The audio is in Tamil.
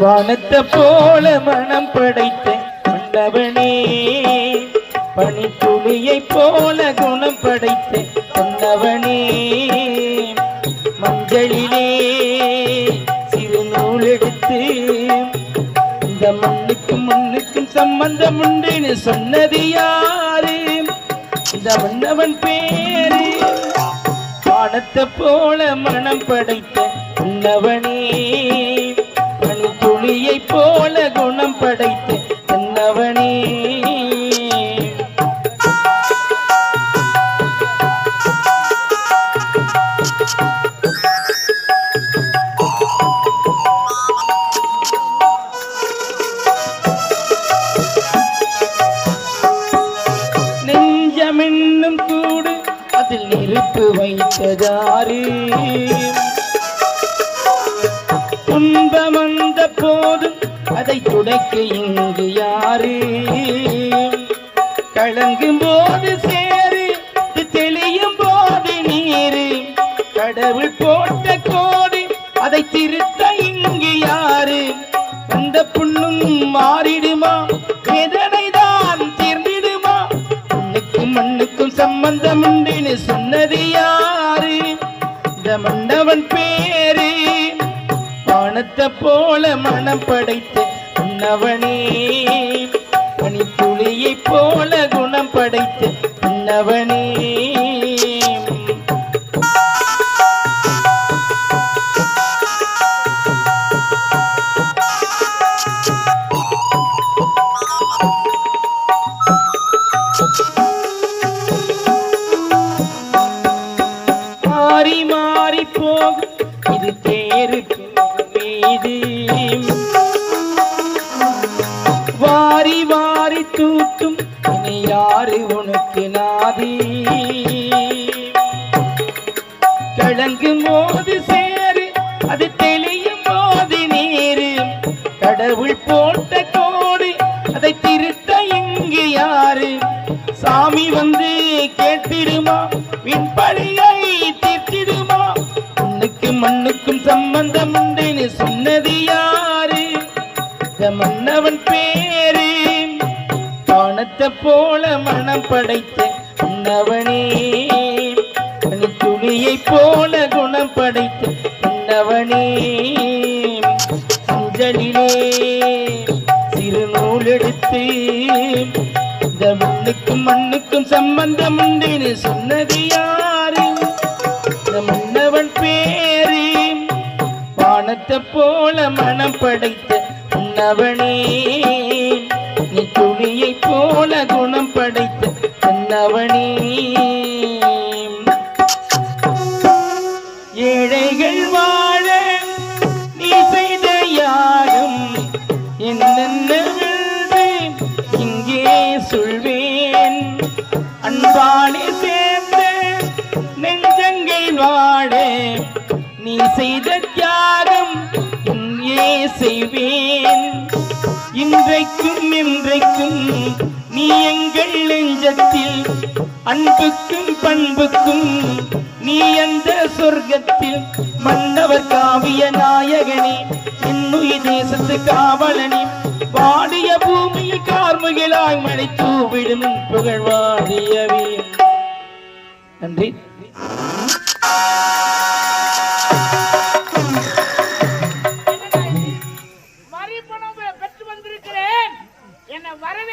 வானத்தை போல மனம் படைத்த மன்னவனே பனித்துளியை போல குணம் படைத்த சொன்னவனே மஞ்சளிலே சிறு நூல் எடுத்து இந்த மண்ணுக்கும் மண்ணுக்கும் சம்பந்தம் உண்டுன்னு சொன்னது யாரு? இந்த மன்னவன் பேரு. வானத்தை போல மனம் படைத்த உன்னவனே போல குணம் படைத்து உன்னவனே நெஞ்சமென்னும் கூடு அதில் நெருப்பு வைத்ததாரே துன்பம் வந்த போதும் அதை துடைக்க இங்கு யாரு? கலங்கும் போது சேரு தெளியும் போது நீரு. கடவுள் போட்ட கோடு அதை திருத்த இங்கு யாரு? அந்த புண்ணும் மாறிடுமா? வேதனை தான் தீர்ந்திடுமா? மண்ணுக்கும் மண்ணுக்கும் சம்பந்தம் உண்டுன்னு சொன்னது யாரு? இந்த மன்னவன் பேரு போல மனம் படைத்து உன்னவனே பனித்துளியை போல குணம் படைத்து உன்னவனே மாறி மாறி போகும். இது தேருக்கு வாரி தூக்கும் இனி யாரு உனக்கு நாதி? கலங்கும் போது சேரு அது தெளியும் போது நீரு. கடவுள் போட்ட கோடு அதை திருத்த இங்கு யாரு? சாமி வந்து கேட்டிடுமா? விண்பலியை தீர்த்திடுமா? மண்ணுக்கு மண்ணுக்கும் சம்பந்தம் உண்டுன்னு சொன்னது யாரு? மன்னவன் பேரு வானத்தை போல மனம் படைத்த உன்னவனே. துளியை போல குணம் படைத்த உன்னவனே. அஞ்சலிலே சிறு நூல் எடுத்து இந்த மண்ணுக்கும் மண்ணுக்கும் சம்பந்தம் உண்டு சொன்னது யாரு? இந்த மன்னவன் பேரு வானத்தை போல மனம் படைத்த உன்னவனே. நீ துணியை போல குணம் படைத்த உன்னவனே ஏழைகள் வாழ நீ செய்த யாரும் என்னென்ன இங்கே சொல்வேன். அன்பாலே சேர்ந்த நெஞ்சங்கள் வாழ நீ செய்த தியாகம் இங்கே செய்வேன். இன்றைக்கும் இன்றைக்கும் நீ எங்கள் நெஞ்சத்தில் அன்புக்கும் பண்புக்கும் நீ அந்த சொர்க்கத்தில் மன்னவர் காவிய நாயகனே இன்னுயிர் தேசத்து காவலனே. வாடிய பூமியில் கார்முகிலாய் மழை தூவிடும் உன் புகழ் வாடியவே நன்றி.